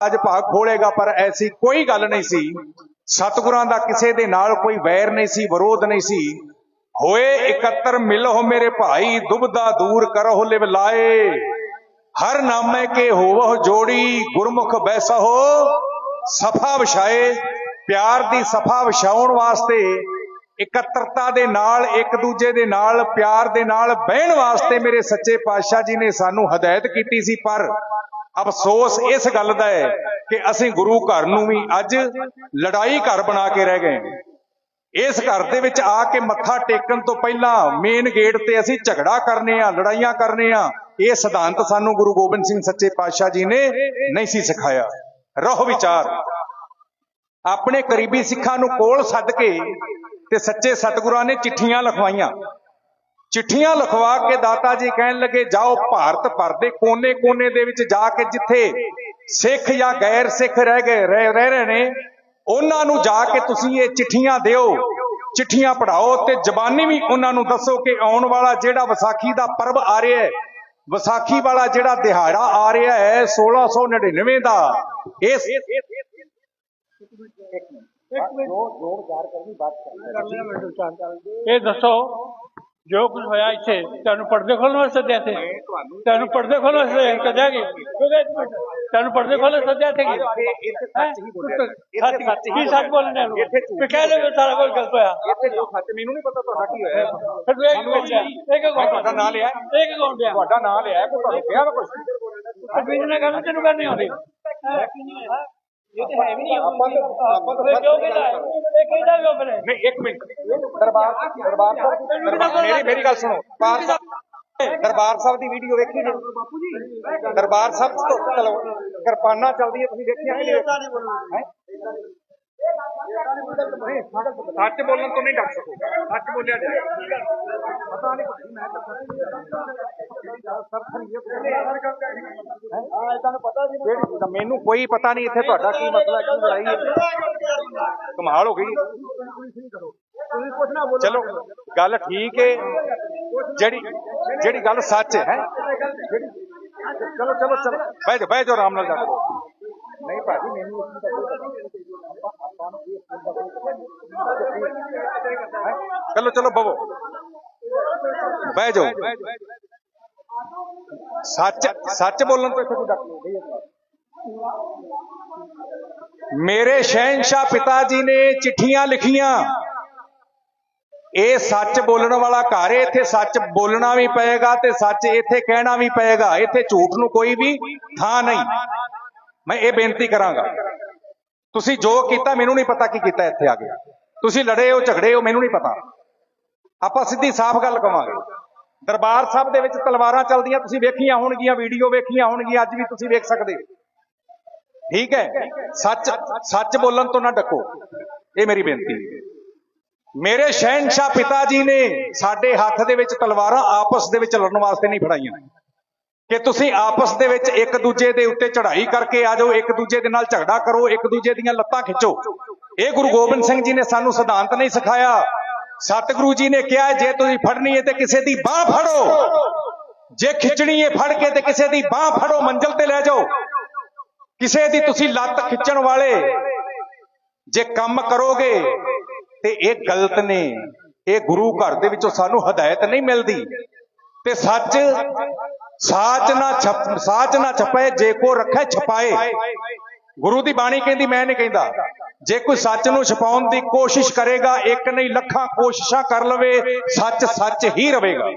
ਅੱਜ ਭਾਗ ਖੋਲੇਗਾ, ਪਰ ਐਸੀ ਕੋਈ ਗੱਲ ਨਹੀਂ ਸੀ। ਸਤਿਗੁਰਾਂ ਦਾ ਕਿਸੇ ਦੇ ਨਾਲ ਕੋਈ ਵੈਰ ਨਹੀਂ ਸੀ, ਵਿਰੋਧ ਨਹੀਂ ਸੀ। ਹੋਏ ਇਕੱਤਰ ਮਿਲੋ ਮੇਰੇ ਭਾਈ, ਦੁਬਦਾ ਦੂਰ ਕਰੋ ਲਿਵ ਲਾਏ। ਹਰ ਨਾਮੇ ਕੇ ਹੋਵੋ ਜੋੜੀ, ਗੁਰਮੁਖ ਬੈਸਹੋ, ਸਫਾ ਵਿਛਾਏ। ਪਿਆਰ ਦੀ ਸਫਾ ਵਿਛਾਉਣ ਵਾਸਤੇ ਇਕੱਤਰਤਾ ਦੇ ਨਾਲ, ਇੱਕ ਦੂਜੇ ਦੇ ਨਾਲ, ਪਿਆਰ ਦੇ ਨਾਲ ਬਹਿਣ ਵਾਸਤੇ ਮੇਰੇ ਸੱਚੇ ਪਾਤਸ਼ਾਹ ਜੀ ਨੇ ਸਾਨੂੰ ਹਦਾਇਤ ਕੀਤੀ ਸੀ, ਪਰ ਅਫਸੋਸ ਇਸ ਗੱਲ ਦਾ ਹੈ ਕਿ ਅਸੀਂ ਗੁਰੂ ਘਰ ਨੂੰ ਵੀ ਅੱਜ ਲੜਾਈ ਘਰ ਬਣਾ ਕੇ ਰਹਿ ਗਏ ਇਸ ਘਰ ਦੇ ਵਿੱਚ ਆ ਕੇ ਮੱਥਾ ਟੇਕਣ ਤੋਂ ਪਹਿਲਾਂ ਮੇਨ ਗੇਟ ਤੇ ਅਸੀਂ ਝਗੜਾ ਕਰਨੇ ਆ ਲੜਾਈਆਂ ਕਰਨੇ ਆ ਇਹ ਸਿਧਾਂਤ ਸਾਨੂੰ ਗੁਰੂ ਗੋਬਿੰਦ ਸਿੰਘ ਸੱਚੇ ਪਾਤਸ਼ਾਹ ਜੀ ਨੇ ਨਹੀਂ ਸੀ ਸਿਖਾਇਆ। ਰਹੋ ਵਿਚਾਰ। ਆਪਣੇ ਕਰੀਬੀ ਸਿੱਖਾਂ ਨੂੰ ਕੋਲ ਸੱਦ ਕੇ ਤੇ ਸੱਚੇ ਸਤਿਗੁਰਾਂ ਨੇ ਚਿੱਠੀਆਂ ਲਿਖਵਾਈਆਂ। ਚਿੱਠੀਆਂ ਲਿਖਵਾ ਕੇ ਦਾਤਾ ਜੀ ਕਹਿਣ ਲੱਗੇ ਜਾਓ ਭਾਰਤ ਭਰ ਦੇ ਕੋਨੇ-ਕੋਨੇ ਦੇ ਵਿੱਚ ਜਾ ਕੇ ਜਿੱਥੇ ਸਿੱਖ ਜਾਂ ਗੈਰ ਸਿੱਖ ਰਹਿ ਗਏ ਰਹਿ ਰਹਿ ਰਹੇ ਨੇ ਉਹਨਾਂ ਨੂੰ ਜਾ ਕੇ ਤੁਸੀਂ ਇਹ ਚਿੱਠੀਆਂ ਦਿਓ। ਚਿੱਠੀਆਂ ਪੜਾਓ ਤੇ ਜ਼ਬਾਨੀ ਵੀ ਉਹਨਾਂ ਨੂੰ ਦੱਸੋ ਕਿ ਆਉਣ ਵਾਲਾ ਜਿਹੜਾ ਵਿਸਾਖੀ ਦਾ ਪਰਬ ਆ ਰਿਹਾ ਹੈ ਵਿਸਾਖੀ ਵਾਲਾ ਜਿਹੜਾ ਦਿਹਾੜਾ ਆ ਰਿਹਾ ਹੈ 1699 ਦਾ ਇਸ ਇਹ ਦੱਸੋ। ਜੋ ਕੁਝ ਹੋਇਆ ਇੱਥੇ ਤੁਹਾਨੂੰ ਪਰਦੇ ਖੋਲਣ ਵਾਸਤੇ ਸੱਦਿਆ ਤੇ ਤੁਹਾਨੂੰ ਪਰਦੇ ਖੋਲਣ ਵਾਸਤੇ ਕਦਾਂਗੇ ਤੁਹਾਨੂੰ ਪਰਦੇ ਖੋਲਣ ਸੱਦਿਆ ਇੱਥੇ ਕੀ? ਇੱਥੇ ਸੱਚ ਹੀ ਬੋਲਿਆ ਸੱਚ ਸੱਚ ਕੀ ਸੱਚ ਬੋਲਣਾ ਨੂੰ ਵੀ ਕਹਿ ਦੇ ਸਾਰਾ ਕੁਝ ਗਲਤ ਹੋਇਆ। ਇੱਥੇ ਜੋ ਸੱਚ ਮੈਨੂੰ ਨਹੀਂ ਪਤਾ ਤੁਹਾਡਾ ਕੀ ਹੋਇਆ। ਫਿਰ ਇੱਕ ਬੱਚਾ ਇੱਕ ਕੌਣ ਤੁਹਾਡਾ ਨਾਂ ਲਿਆ। ਇੱਕ ਕੌਣ ਪਿਆ ਤੁਹਾਡਾ ਨਾਂ ਲਿਆ ਕੋਈ ਤੁਹਾਨੂੰ ਕਿਹਾ ਵਾ ਕੁਝ ਨੇ ਗੱਲ ਤੈਨੂੰ ਕਰਨੀ ਆਉਂਦੀ। ਇਹ ਤਾਂ ਹੈ ਵੀ ਨਹੀਂ ਆਪਾਂ ਤਾਂ- ਆਪਾਂ ਤਾਂ ਕਿਉਂ ਕਹਿੰਦਾ ਇਹ ਕਹਿੰਦਾ ਕਿਉਂ ਫਿਰ ਨਹੀਂ ਇੱਕ ਮਿੰਟ। ਦਰਬਾਰ ਦਰਬਾਰ ਸਾਹਿਬ ਮੇਰੀ ਮੇਰੀ ਗੱਲ ਸੁਣੋ। ਦਰਬਾਰ ਸਾਹਿਬ ਦਰਬਾਰ ਸਾਹਿਬ ਦੀ ਵੀਡੀਓ ਵੇਖੀ ਜੀ ਦਰਬਾਰ ਸਾਹਿਬ ਤੋਂ ਚਲੋ ਕਿਰਪਾਨਾਂ ਚੱਲਦੀਆਂ ਤੁਸੀਂ ਦੇਖੀਆਂ ਕਿ ਨਹੀਂ। ਹੈਂ? ਸੱਚ ਬੋਲਣ ਤੋਂ ਨਹੀਂ ਡਰ ਸਕੋਗੇ ਸੱਚ ਬੋਲਿਆ ਜਾਏ। ਪਤਾ ਨਹੀਂ। ਮੈਂ ਤਾਂ ਮੈਨੂੰ ਕੋਈ ਪਤਾ ਨਹੀਂ ਇੱਥੇ ਤੁਹਾਡਾ ਕੀ ਮਸਲਾ ਕੀ ਲੜਾਈ ਹੈ। ਕਮਾਲ ਹੋ ਗਈ। ਚਲੋ, ਗੱਲ ਠੀਕ ਹੈ ਜਿਹੜੀ ਜਿਹੜੀ ਗੱਲ ਸੱਚ ਹੈ। ਚਲੋ ਚਲੋ ਚਲੋ ਬਹਿ ਜਾ ਬਹਿ ਜਾ ਆਰਾਮ ਨਾਲ ਜਾ ਨਹੀਂ ਭਾਜੀ, ਮੈਨੂੰ ਚਲੋ ਚਲੋ, ਬਵੋ। ਬਹਿ ਜਾਓ। ਸੱਚ ਸੱਚ ਬੋਲਣ ਤੋਂ ਇੱਥੇ ਕੋਈ ਡਰ ਨਹੀਂ ਮੇਰੇ ਸ਼ਹਿਨशाह ਪਿਤਾ ਜੀ ਨੇ ਚਿੱਠੀਆਂ ਲਿਖੀਆਂ। ਇਹ ਸੱਚ ਬੋਲਣ ਵਾਲਾ ਘਰ ਹੈ, ਇੱਥੇ ਸੱਚ ਬੋਲਣਾ ਵੀ ਪਏਗਾ ਤੇ ਸੱਚ ਇੱਥੇ ਕਹਿਣਾ ਵੀ ਪਏਗਾ। ਇੱਥੇ ਝੂਠ ਨੂੰ ਕੋਈ ਵੀ ਥਾਂ ਨਹੀਂ। ਮੈਂ ਇਹ ਬੇਨਤੀ ਕਰਾਂਗਾ। ਤੁਸੀਂ ਜੋ ਕੀਤਾ, ਮੈਨੂੰ ਨਹੀਂ ਪਤਾ ਕੀ ਕੀਤਾ ਇੱਥੇ ਆ ਕੇ। ਤੁਸੀਂ ਲੜੇ ਹੋ, ਝਗੜੇ ਹੋ, ਮੈਨੂੰ ਨਹੀਂ ਪਤਾ। ਆਪਾਂ ਸਿੱਧੀ ਸਾਫ਼ ਗੱਲ ਕਵਾਂਗੇ। ਦਰਬਾਰ ਸਾਹਿਬ ਦੇ ਵਿੱਚ ਤਲਵਾਰਾਂ ਚੱਲਦੀਆਂ, ਤੁਸੀਂ ਵੇਖੀਆਂ ਹੋਣਗੀਆਂ, ਵੀਡੀਓ ਵੇਖੀਆਂ ਹੋਣਗੀਆਂ, ਅੱਜ ਵੀ ਤੁਸੀਂ ਵੇਖ ਸਕਦੇ ਠੀਕ ਹੈ? ਸੱਚ ਸੱਚ ਬੋਲਣ ਤੋਂ ਨਾ ਡੱਕੋ। ਇਹ ਮੇਰੀ ਬੇਨਤੀ ਹੈ। ਮੇਰੇ ਸ਼ਹਿਨशाह ਪਿਤਾ ਜੀ ਨੇ ਸਾਡੇ ਹੱਥ ਦੇ ਵਿੱਚ ਤਲਵਾਰਾਂ ਆਪਸ ਦੇ ਵਿੱਚ ਲੜਨ ਵਾਸਤੇ ਨਹੀਂ ਫੜਾਈਆਂ। ਕਿ ਤੁਸੀਂ ਆਪਸ ਦੇ ਵਿੱਚ ਇੱਕ ਦੂਜੇ ਦੇ ਉੱਤੇ ਚੜ੍ਹਾਈ ਕਰਕੇ ਆ ਜਾਓ, ਇੱਕ ਦੂਜੇ ਦੇ ਨਾਲ ਝਗੜਾ ਕਰੋ, ਇੱਕ ਦੂਜੇ ਦੀਆਂ ਲੱਤਾਂ ਖਿੱਚੋ। ਇਹ ਗੁਰੂ ਗੋਬਿੰਦ ਸਿੰਘ ਜੀ ਨੇ ਸਾਨੂੰ ਸਿਧਾਂਤ ਨਹੀਂ ਸਿਖਾਇਆ। ਸਤਿਗੁਰੂ ਜੀ ਨੇ ਕਿਹਾ, ਜੇ ਤੁਸੀਂ ਫੜਨੀ ਹੈ ਤੇ ਕਿਸੇ ਦੀ ਬਾਹ ਫੜੋ। ਜੇ ਖਿੱਚਣੀ ਹੈ ਫੜ ਕੇ ਤੇ ਕਿਸੇ ਦੀ ਬਾਹ ਫੜੋ, ਮੰਜ਼ਲ ਤੇ ਲੈ ਜਾਓ। ਕਿਸੇ ਦੀ ਤੁਸੀਂ ਲੱਤ ਖਿੱਚਣ ਵਾਲੇ, ਜੇ ਕੰਮ ਕਰੋਗੇ, ਤੇ ਇਹ ਗਲਤ ਨੇ। ਇਹ ਗੁਰੂ ਘਰ ਦੇ ਵਿੱਚੋਂ ਸਾਨੂੰ ਹਦਾਇਤ ਨਹੀਂ ਮਿਲਦੀ। ਤੇ ਸੱਚ, ਸਾਚ ਨਾ ਛਪ, ਸਾਚ ਨਾ ਛਪੇ ਜੇ ਕੋ ਰੱਖੇ, ਛਪਾਏ। ਗੁਰੂ ਦੀ ਬਾਣੀ ਕਹਿੰਦੀ, ਮੈਂ ਨਹੀਂ ਕਹਿੰਦਾ। ਜੇ ਕੋਈ ਸੱਚ ਨੂੰ ਛਪਾਉਣ ਦੀ ਕੋਸ਼ਿਸ਼ ਕਰੇਗਾ, ਇੱਕ ਨਹੀਂ, ਲੱਖਾਂ ਕੋਸ਼ਿਸ਼ਾਂ ਕਰ ਲਵੇ, ਸੱਚ ਸੱਚ ਹੀ ਰਹੇਗਾ